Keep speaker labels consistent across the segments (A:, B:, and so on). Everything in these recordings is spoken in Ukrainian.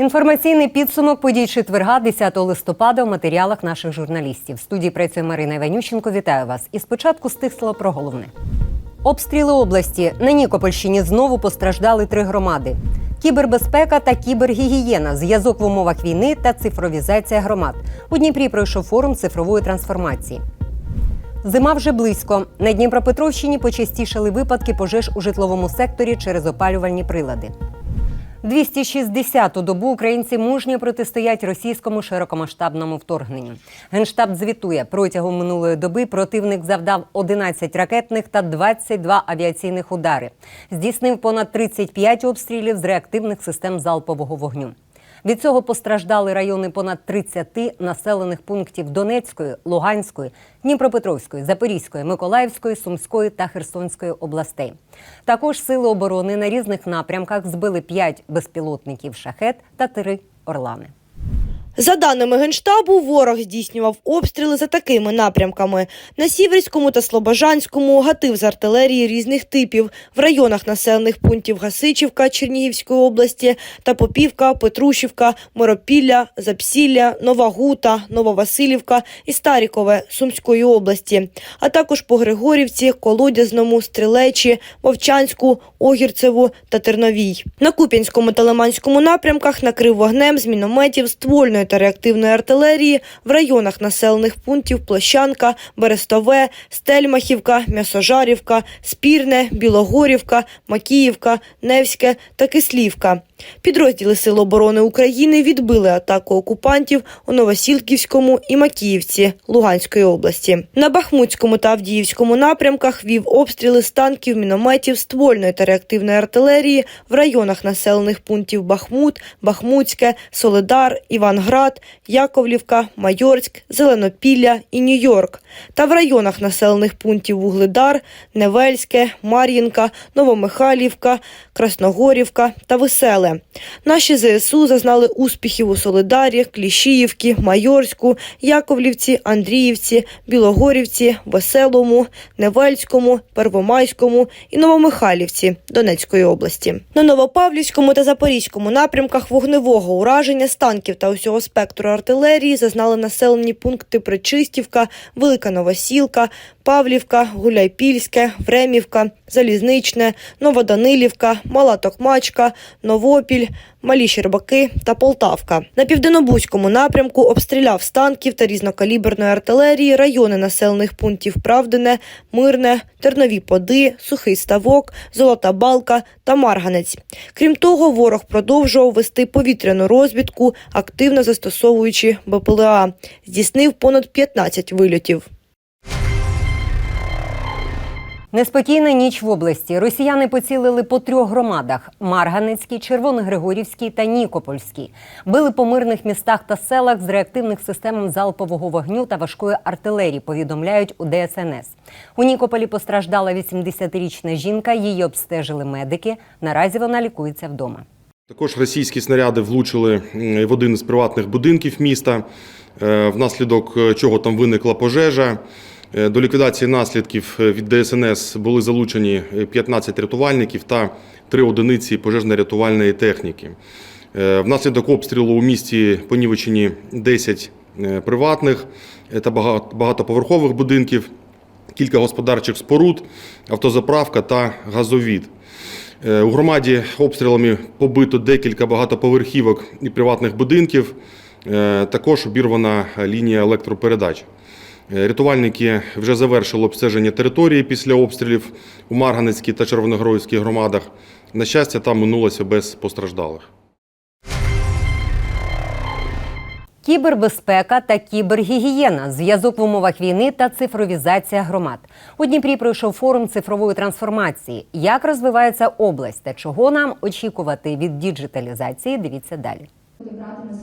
A: Інформаційний підсумок подій четверга, 10 листопада, в матеріалах наших журналістів. В студії працює Марина Іванющенко. Вітаю вас. І спочатку стисло про головне. Обстріли області на Нікопольщині знову постраждали три громади: кібербезпека та кібергігієна, зв'язок в умовах війни та цифровізація громад. У Дніпрі пройшов форум цифрової трансформації. Зима вже близько. На Дніпропетровщині почастішали випадки пожеж у житловому секторі через опалювальні прилади. 260-ту добу українці мужньо протистоять російському широкомасштабному вторгненню. Генштаб звітує, протягом минулої доби противник завдав 11 ракетних та 22 авіаційних удари. Здійснив понад 35 обстрілів з реактивних систем залпового вогню. Від цього постраждали райони понад 30 населених пунктів Донецької, Луганської, Дніпропетровської, Запорізької, Миколаївської, Сумської та Херсонської областей. Також сили оборони на різних напрямках збили 5 безпілотників шахет та 3 орлани.
B: За даними Генштабу, ворог здійснював обстріли за такими напрямками. На Сіверському та Слобожанському гатив з артилерії різних типів в районах населених пунктів Гасичівка Чернігівської області та Попівка, Петрушівка, Моропілля, Запсілля, Нова Гута, Нововасилівка і Старікове Сумської області, а також по Григорівці, Колодязному, Стрілечі, Вовчанську, Огірцеву та Терновій. На Куп'янському та Лиманському напрямках накрив вогнем з мінометів ствольної та реактивної артилерії в районах населених пунктів Площанка, Берестове, Стельмахівка, М'ясожарівка, Спірне, Білогорівка, Макіївка, Невське та Кислівка. Підрозділи Сил оборони України відбили атаку окупантів у Новосілківському і Макіївці Луганської області. На Бахмутському та Авдіївському напрямках вів обстріли з танків, мінометів, ствольної та реактивної артилерії в районах населених пунктів Бахмут, Бахмутське, Соледар, Іванград, Яковлівка, Майорськ, Зеленопілля і Нью-Йорк та в районах населених пунктів Вугледар, Невельське, Мар'їнка, Новомихайлівка, Красногорівка та Веселе. Наші ЗСУ зазнали успіхів у Солидарі, Кліщіївці, Майорську, Яковлівці, Андріївці, Білогорівці, Веселому, Невельському, Первомайському і Новомихайлівці Донецької області. На Новопавлівському та Запорізькому напрямках вогневого ураження з танків та усього спектру артилерії зазнали населені пункти Причистівка, Велика Новосілка, Павлівка, Гуляйпільське, Времівка, Залізничне, Новоданилівка, Мала Токмачка, Новопіль, Малі Щербаки та Полтавка. На південнобузькому напрямку обстріляв з танків та різнокаліберної артилерії райони населених пунктів Правдине, Мирне, Тернові Поди, Сухий Ставок, Золота Балка та Марганець. Крім того, ворог продовжував вести повітряну розвідку, активно застосовуючи БПЛА. Здійснив понад 15 вильотів.
A: Неспокійна ніч в області. Росіяни поцілили по трьох громадах: Марганецькій, Червоногригорівській та Нікопольській. Били по мирних містах та селах з реактивних систем залпового вогню та важкої артилерії. Повідомляють у ДСНС. У Нікополі постраждала 80-річна жінка. Її обстежили медики. Наразі вона лікується вдома.
C: Також російські снаряди влучили в один із приватних будинків міста, е, внаслідок е, чого там виникла пожежа. Е, До ліквідації наслідків е, від ДСНС були залучені е, 15 рятувальників та 3 одиниці пожежно-рятувальної техніки. Е, Внаслідок обстрілу у місті понівечені 10 е, приватних е, та багатоповерхових будинків, кілька господарчих споруд, автозаправка та газовід. Е, У громаді обстрілами побито декілька багатоповерхівок і приватних будинків. Е, Також обірвана лінія електропередач. Е, Рятувальники вже завершили обстеження території після обстрілів у Марганецькій та Червоногройській громадах. На щастя, там минулося без постраждалих.
A: Кібербезпека та кібергігієна, зв'язок в умовах війни та цифровізація громад. У Дніпрі пройшов форум цифрової трансформації. Як розвивається область та чого нам очікувати від діджиталізації? Дивіться далі.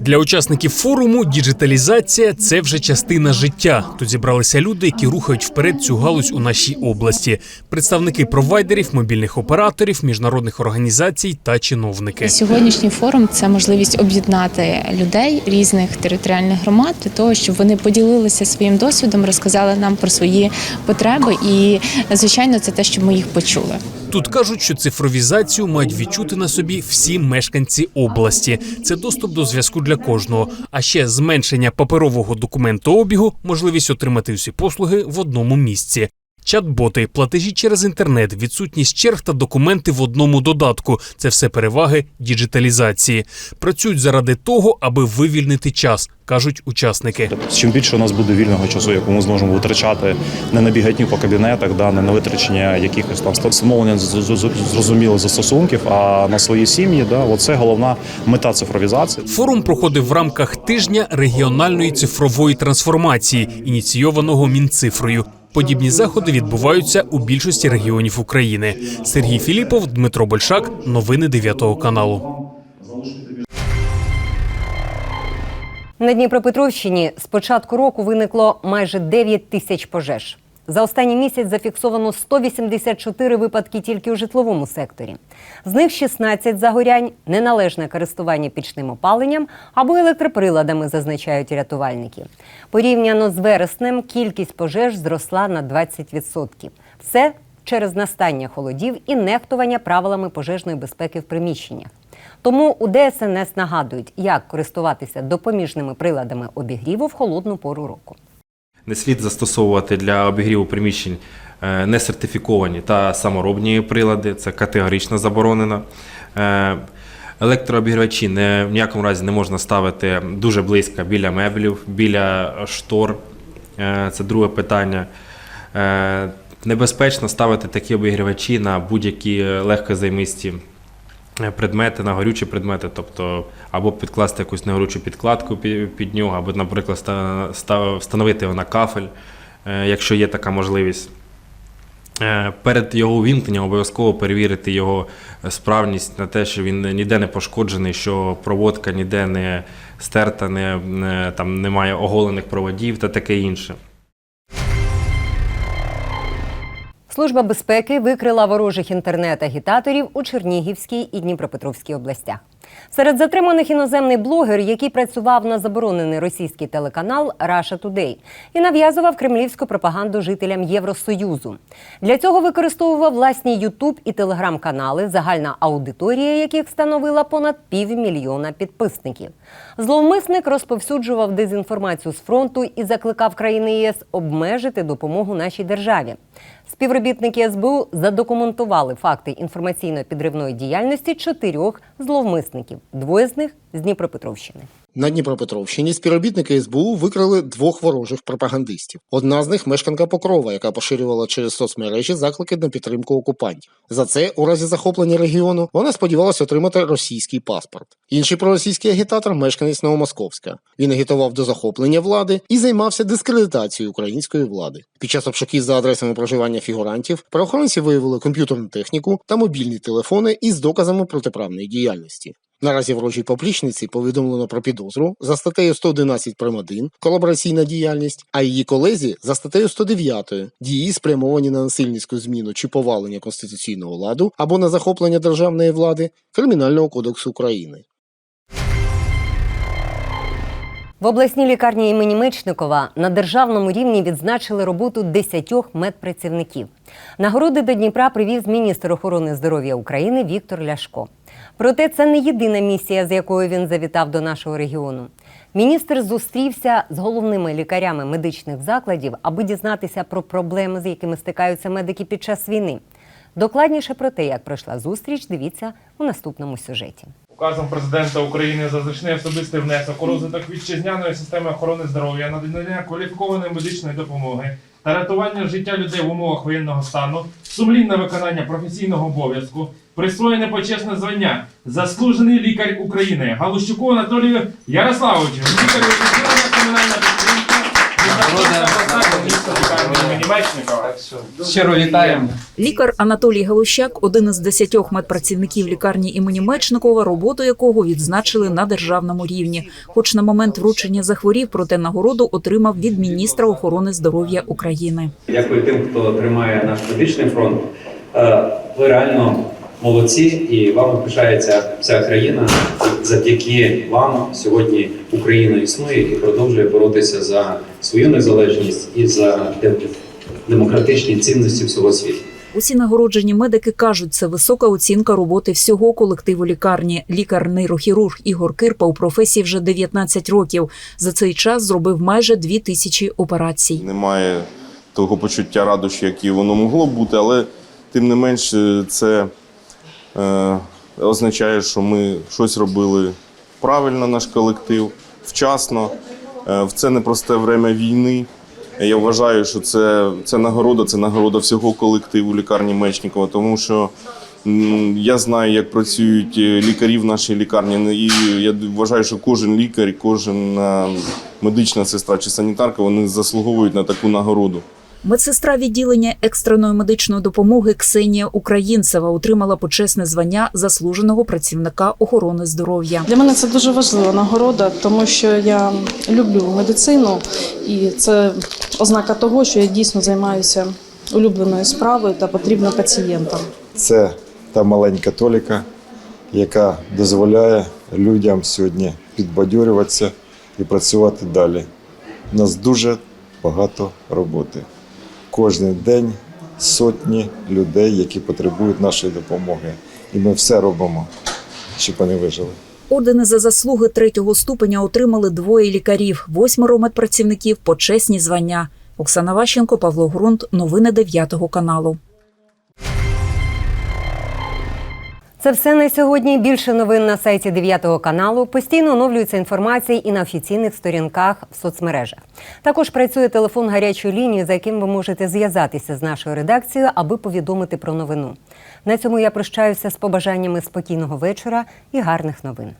D: Для учасників форуму діджиталізація це вже частина життя. Тут зібралися люди, які рухають вперед цю галузь у нашій області. Представники провайдерів, мобільних операторів, міжнародних організацій та чиновники.
E: Сьогоднішній форум це можливість об'єднати людей різних територіальних громад для того, щоб вони поділилися своїм досвідом, розказали нам про свої потреби, і звичайно, це те, щоб ми їх почули.
D: Тут кажуть, що цифровізацію мають відчути на собі всі мешканці області. Це доступ до зв'язку для кожного. А ще зменшення паперового документообігу, можливість отримати усі послуги в одному місці. Чат-боти, платежі через інтернет, відсутність черг та документи в одному додатку це все переваги діджиталізації. Працюють заради того, аби вивільнити час, кажуть учасники.
F: Чим більше у нас буде вільного часу, яку ми зможемо витрачати не на бігатню по кабінетах, да, не на витрачення якихось там встановлення зрозумілих застосунків, а на свої сім'ї, да, оце головна мета цифровізації.
D: Форум проходив в рамках тижня регіональної цифрової трансформації, ініційованого Мінцифрою. Подібні заходи відбуваються у більшості регіонів України. Сергій Філіпов, Дмитро Большак, новини 9 каналу.
A: На Дніпропетровщині з початку року виникло майже 9 тисяч пожеж. За останній місяць зафіксовано 184 випадки тільки у житловому секторі. З них 16 загорянь, неналежне користування пічним опаленням або електроприладами, зазначають рятувальники. Порівняно з вереснем кількість пожеж зросла на 20%. Все через настання холодів і нехтування правилами пожежної безпеки в приміщеннях. Тому у ДСНС нагадують, як користуватися допоміжними приладами обігріву в холодну пору року.
G: Не слід застосовувати для обігріву приміщень е, несертифіковані та саморобні прилади. Це категорично заборонено. Е, Електрообігрівачі не, в ніякому разі не можна ставити дуже близько біля меблів, біля штор. Е, Це друге питання. Небезпечно ставити такі обігрівачі на будь-які легкозаймисті предмети, на горючі предмети, тобто або підкласти якусь негорючу підкладку під, нього, або, наприклад, ста- ста- встановити його на кафель, е, якщо є така можливість. Е, Перед його увімкненням обов'язково перевірити його справність на те, що він ніде не пошкоджений, що проводка ніде не стерта, не, там немає оголених проводів та таке інше.
A: Служба безпеки викрила ворожих інтернет-агітаторів у Чернігівській і Дніпропетровській областях. Серед затриманих іноземний блогер, який працював на заборонений російський телеканал Russia Today і нав'язував кремлівську пропаганду жителям Євросоюзу. Для цього використовував власні Ютуб і телеграм-канали, загальна аудиторія яких становила понад півмільйона підписників. Зловмисник розповсюджував дезінформацію з фронту і закликав країни ЄС обмежити допомогу нашій державі. Співробітники СБУ задокументували факти інформаційно-підривної діяльності чотирьох зловмисників. Двоє з них з Дніпропетровщини.
H: На Дніпропетровщині співробітники СБУ викрили двох ворожих пропагандистів. Одна з них мешканка Покрова, яка поширювала через соцмережі заклики на підтримку окупантів. За це, у разі захоплення регіону, вона сподівалася отримати російський паспорт. Інший проросійський агітатор мешканець Новомосковська. Він агітував до захоплення влади і займався дискредитацією української влади. Під час обшуків за адресами проживання фігурантів правоохоронці виявили комп'ютерну техніку та мобільні телефони із доказами протиправної діяльності. Наразі ворожій поплічниці повідомлено про підозру за статтею 111 прим. 1 колабораційна діяльність, а її колезі за статтею 109 дії спрямовані на насильницьку зміну чи повалення конституційного ладу або на захоплення державної влади Кримінального кодексу України.
A: В обласній лікарні імені Мечникова на державному рівні відзначили роботу 10 медпрацівників. Нагороди до Дніпра привіз міністр охорони здоров'я України Віктор Ляшко. Проте це не єдина місія, з якою він завітав до нашого регіону. Міністр зустрівся з головними лікарями медичних закладів, аби дізнатися про проблеми, з якими стикаються медики під час війни. Докладніше про те, як пройшла зустріч, дивіться у наступному сюжеті.
I: Указом президента України за значний особистий внесок у розвиток вітчизняної системи охорони здоров'я, надання кваліфікованої медичної допомоги та рятування життя людей в умовах воєнного стану, сумлінне виконання професійного обов'язку, присвоєне почесне звання заслужений лікар України Галущуку Анатолію Ярославовичу, лікарю Національна комунальна.
J: Щиро вітаємо.
K: Лікар Анатолій Галущак один із десятьох медпрацівників лікарні імені Мечникова, роботу якого відзначили на державному рівні. Хоч на момент вручення захворів, проте нагороду отримав від міністра охорони здоров'я України.
J: Дякую тим, хто тримає наш медичний фронт. Е, Ви реально молодці, і вам пишається вся країна. Завдяки вам сьогодні Україна існує і продовжує боротися за свою незалежність і за демократичні цінності всього світу.
K: Усі нагороджені медики кажуть, це висока оцінка роботи всього колективу лікарні. Лікар-нейрохірург Ігор Кирпа у професії вже 19 років. За цей час зробив майже дві тисячі операцій.
D: Немає того почуття радощі, яке воно могло бути, але тим не менш це означає, що ми щось робили правильно, наш колектив, вчасно. Е, в це непросте время війни. Я вважаю, що це, це нагорода, це нагорода всього колективу лікарні Мечникова, тому що я знаю, як працюють е, лікарі в нашій лікарні. І я вважаю, що кожен лікар, е, медична сестра чи санітарка вони заслуговують на таку нагороду.
K: Медсестра відділення екстреної медичної допомоги Ксенія Українцева отримала почесне звання заслуженого працівника охорони здоров'я.
L: Для мене це дуже важлива нагорода, тому що я люблю медицину, і це ознака того, що я дійсно займаюся улюбленою справою та потрібна пацієнтам.
M: Це та маленька толіка, яка дозволяє людям сьогодні підбадьорюватися і працювати далі. У нас дуже багато роботи. Кожен день сотні людей, які потребують нашої допомоги. І ми все робимо, щоб вони вижили.
K: Ордени за заслуги третього ступеня отримали двоє лікарів, восьмеро медпрацівників, почесні звання. Оксана Ващенко, Павло Грунт. Новини 9 каналу.
A: Це все на сьогодні. Більше новин на сайті 9 каналу. Постійно оновлюється інформація і на офіційних сторінках в соцмережах. Також працює телефон гарячої лінії, за яким ви можете зв'язатися з нашою редакцією, аби повідомити про новину. На цьому я прощаюся з побажаннями спокійного вечора і гарних новин.